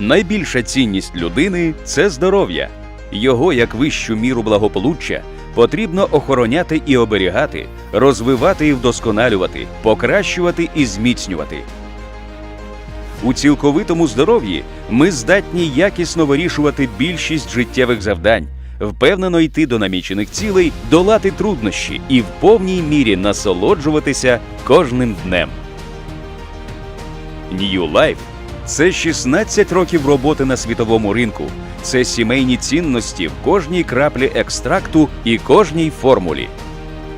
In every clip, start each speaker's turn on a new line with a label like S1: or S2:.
S1: Найбільша цінність людини це здоров'я. Його як вищу міру благополуччя потрібно охороняти і оберігати, розвивати і вдосконалювати, покращувати і зміцнювати. У цілковитому здоров'ї ми здатні якісно вирішувати більшість життєвих завдань, впевнено йти до намічених цілей, долати труднощі і в повній мірі насолоджуватися кожним днем. New Life – це 16 років роботи на світовому ринку. Це сімейні цінності в кожній краплі екстракту і кожній формулі.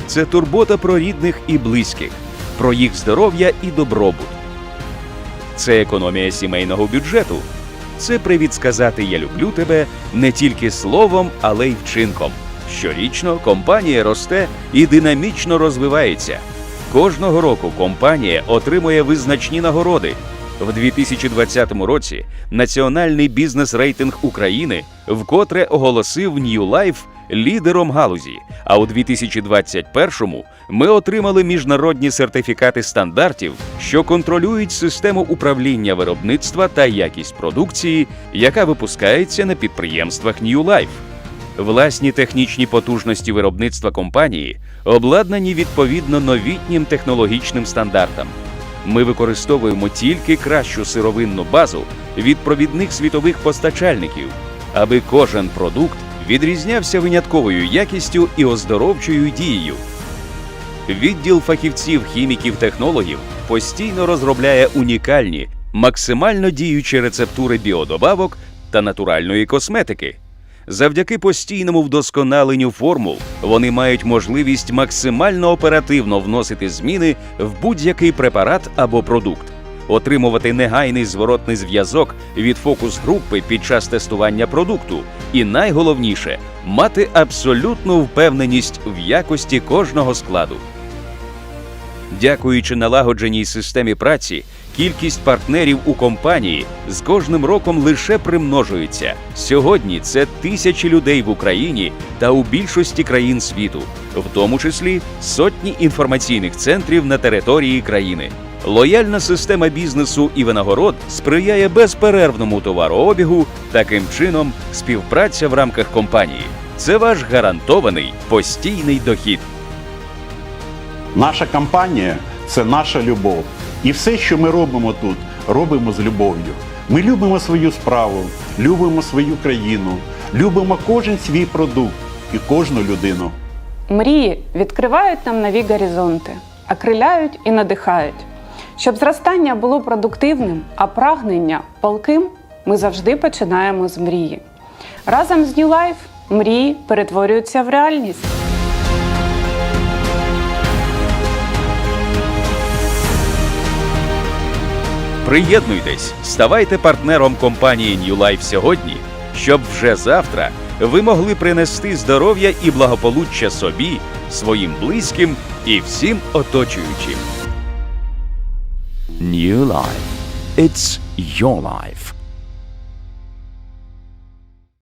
S1: Це турбота про рідних і близьких, про їх здоров'я і добробут. Це економія сімейного бюджету. Це привід сказати Я люблю тебе не тільки словом, але й вчинком. Щорічно компанія росте і динамічно розвивається. Кожного року компанія отримує визначні нагороди. В 2020 році Національний бізнес-рейтинг України вкотре оголосив New Life лідером галузі. А у 2021-му ми отримали міжнародні сертифікати стандартів, що контролюють систему управління виробництва та якість продукції, яка випускається на підприємствах New Life. Власні технічні потужності виробництва компанії обладнані відповідно новітнім технологічним стандартам. Ми використовуємо тільки кращу сировинну базу від провідних світових постачальників, аби кожен продукт відрізнявся винятковою якістю і оздоровчою дією. Відділ фахівців хіміків-технологів постійно розробляє унікальні, максимально діючі рецептури біодобавок та натуральної косметики. Завдяки постійному вдосконаленню формул вони мають можливість максимально оперативно вносити зміни в будь-який препарат або продукт, отримувати негайний зворотний зв'язок від фокус-групи під час тестування продукту, і найголовніше мати абсолютну впевненість в якості кожного складу. Дякуючи налагодженій системі праці, кількість партнерів у компанії з кожним роком лише примножується. Сьогодні це тисячі людей в Україні та у більшості країн світу, в тому числі сотні інформаційних центрів на території країни. Лояльна система бізнесу і винагород сприяє безперервному товарообігу. Таким чином, співпраця в рамках компанії це ваш гарантований постійний дохід.
S2: Наша компанія це наша любов. І все, що ми робимо тут, робимо з любов'ю. Ми любимо свою справу, любимо свою країну, любимо кожен свій продукт і кожну людину.
S3: Мрії відкривають нам нові горизонти, окриляють і надихають. Щоб зростання було продуктивним, а прагнення палким, ми завжди починаємо з мрії. Разом з New Life мрії перетворюються в реальність.
S1: Приєднуйтесь, ставайте партнером компанії New Life сьогодні, щоб вже завтра ви могли принести здоров'я і благополуччя собі, своїм близьким і всім оточуючим.
S4: New life. It's your life.